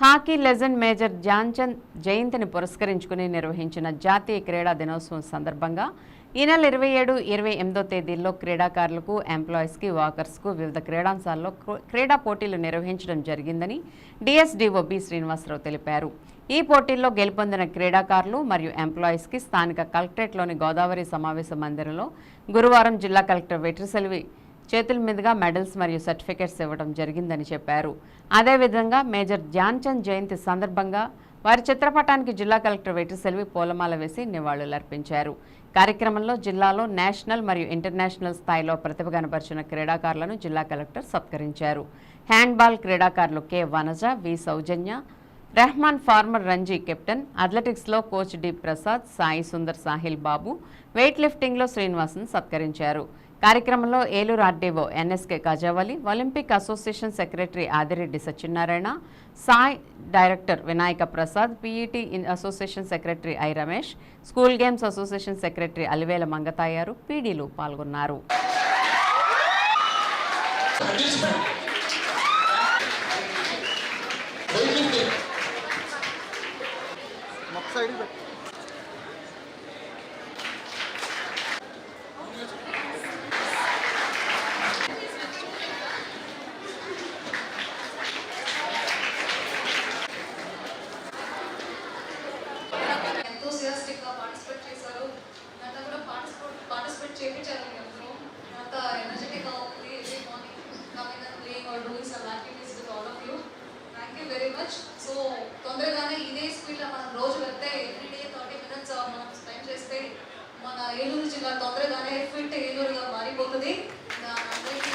Hockey legend major Dhyan Chand జయంతిని పురస్కరించుకుని నిర్వహించిన జాతీయ క్రీడా దినోత్సవం సందర్భంగా ఈ నెల ఇరవై ఏడు ఇరవై ఎనిమిదో తేదీల్లో క్రీడాకారులకు ఎంప్లాయీస్కి వాకర్స్కు వివిధ క్రీడాంశాల్లో క్రీడా పోటీలు నిర్వహించడం జరిగిందని డిఎస్డిఓ బి శ్రీనివాసరావు తెలిపారు. ఈ పోటీల్లో గెలుపొందిన క్రీడాకారులు మరియు ఎంప్లాయీస్కి స్థానిక కలెక్టరేట్లోని గోదావరి సమావేశ మందిరంలో గురువారం జిల్లా కలెక్టర్ వెట్రిసెల్వి చేతుల మీదుగా మెడల్స్ మరియు సర్టిఫికెట్స్ ఇవ్వడం జరిగిందని చెప్పారు. అదేవిధంగా మేజర్ ధ్యాన్చంద్ జయంతి సందర్భంగా వారి చిత్రపటానికి జిల్లా కలెక్టర్ వెట్రిసెల్వి పూలమాల వేసి నివాళులర్పించారు. కార్యక్రమంలో జిల్లాలో నేషనల్ మరియు ఇంటర్నేషనల్ స్థాయిలో ప్రతిభ కనపరిచిన క్రీడాకారులను జిల్లా కలెక్టర్ సత్కరించారు. హ్యాండ్బాల్ క్రీడాకారులు K Vanaja V Soujanya Rehman former Ranji captain అథ్లెటిక్స్లో coach D Prasad Sai Sundar Sahil Babu weight లిఫ్టింగ్లో Srinivasan సత్కరించారు. కార్యక్రమంలో Eluru RDO NSK Gajavali olympic association secretary Adireddy Satyanarayana SAI director Vinayaka Prasad PET association secretary I Ramesh school games association secretary Alivela Mangatayaru పీడీలు పాల్గొన్నారు. Participate అందరూ అంత ఎనర్జెటిక్గా ఉంది. Every morning coming and playing or doing some activities with all of you thank you very much so తొందరగానే ఇదే స్పీడ్లో మనం రోజు వెళ్తే ఎవ్రీ డే థర్టీ మినిట్స్ మనం స్పెండ్ చేస్తే మన ఏలూరు జిల్లా తొందరగానే ఫిట్ ఏలూరు మారిపోతుంది నా అందరికీ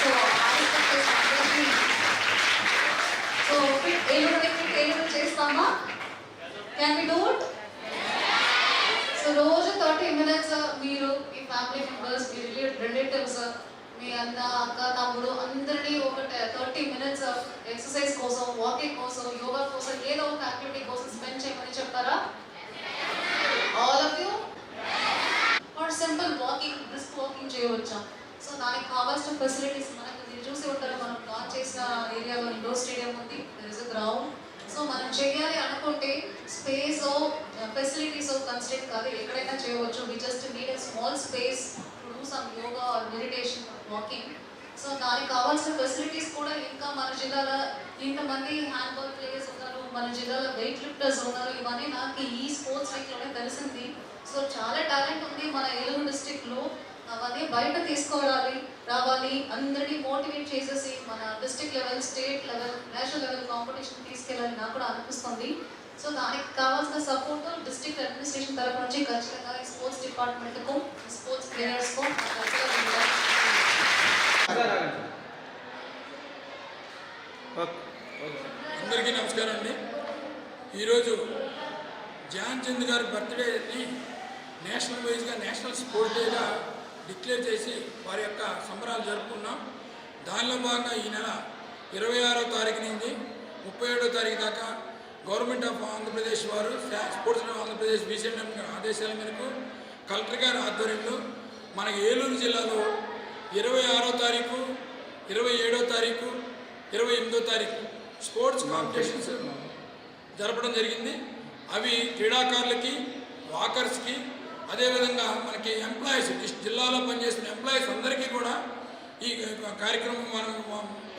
సో పార్టిసిపేట్ చేసిన అందరికీ so fit Eluru fit Eluru చేస్తామా can we do it so రోజు థర్టీ మినిట్స్ మీరు మీ ఫ్యామిలీ మెంబర్స్ మీ రిలేటివ్స్ మీ అన్న అక్క తమ్ముడు అందరినీ ఒక థర్టీ మినిట్స్ ఎక్సర్సైజ్ కోసం వాకింగ్ కోసం యోగా కోసం ఏదో ఒక యాక్టివిటీ కోసం స్పెండ్ చేయమని చెప్తారా? All of you are simple walking brisk walking చేయవచ్చా? సో దానికి కావాల్సిన ఫెసిలిటీస్ మనకు మీరు చూసి ఉంటారు మనం లాంచ్ చేసిన ఏరియాలో ఇండోర్ స్టేడియం ఉంది there is a ground so మనం చేయాలి అనుకుంటే స్పేస్ ఫెసిలిటీస్ కన్స్టెంట్ కాదు ఎక్కడైనా చేయవచ్చు. We just need a small space to do some yoga or meditation walking so దానికి కావాల్సిన ఫెసిలిటీస్ కూడా ఇంకా మన జిల్లాలో ఇంతమంది హ్యాండ్ బాల్ ప్లేయర్స్ ఉన్నారు మన జిల్లాలో వెయిట్ లిఫ్టర్స్ ఉన్నారు. ఇవన్నీ నాకు ఈ స్పోర్ట్స్ వీక్లోనే తెలిసింది. సో చాలా టాలెంట్ ఉంది మన ఏలూరు డిస్టిక్లో అవన్నీ బయట తీసుకోవాలి రావాలి. అందరినీ మోటివేట్ చేసేసి మన district level state level national level competition తీసుకెళ్ళాలని నాకు కూడా అనిపిస్తుంది. సో దానికి కావాల్సిన సపోర్ట్ డిస్ట్రిక్ట్ అడ్మినిస్ట్రేషన్ తరపు నుంచి ఖచ్చితంగా ఈ స్పోర్ట్స్ డిపార్ట్మెంట్కు స్పోర్ట్స్ ప్లేయర్స్కు అందరికీ నమస్కారం అండి. ఈరోజు ధ్యాన్ చంద్ గారి బర్త్డేని నేషనల్ వైజ్గా నేషనల్ స్పోర్ట్ డేగా డిక్లేర్ చేసి వారి యొక్క సంబరాలు జరుపుకున్నాం. దానిలో భాగంగా ఈ నెల ఇరవై ఆరో తారీఖు నుంచి ముప్పై ఏడో తారీఖు దాకా గవర్నమెంట్ ఆఫ్ ఆంధ్రప్రదేశ్ వారు స్పోర్ట్స్ ఆంధ్రప్రదేశ్ బీసీఎంఎం ఆదేశాల మేరకు కలెక్టర్ గారి ఆధ్వర్యంలో మనకి ఏలూరు జిల్లాలో ఇరవై ఆరో తారీఖు ఇరవై ఏడో తారీఖు ఇరవై ఎనిమిదో తారీఖు స్పోర్ట్స్ కాంపిటీషన్స్ జరపడం జరిగింది. అవి క్రీడాకారులకి వాకర్స్కి అదేవిధంగా మనకి ఎంప్లాయీస్ జిల్లాలో పనిచేసిన ఎంప్లాయీస్ అందరికీ కూడా ఈ కార్యక్రమం మనం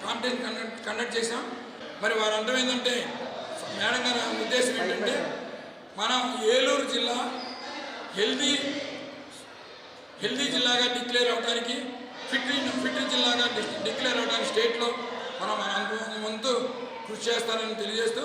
కాంపిటీషన్ కండక్ట్ కండక్ట్ చేసాం మరి వారు ఏంటంటే మేడం గారి ఉద్దేశం ఏంటంటే మనం ఏలూరు జిల్లా హెల్దీ హెల్దీ జిల్లాగా డిక్లేర్ అవడానికి ఫిట్ ఫిట్ జిల్లాగా డిక్లేర్ అవడానికి స్టేట్లో మనం మన వంతు కృషి చేస్తానని తెలియజేస్తూ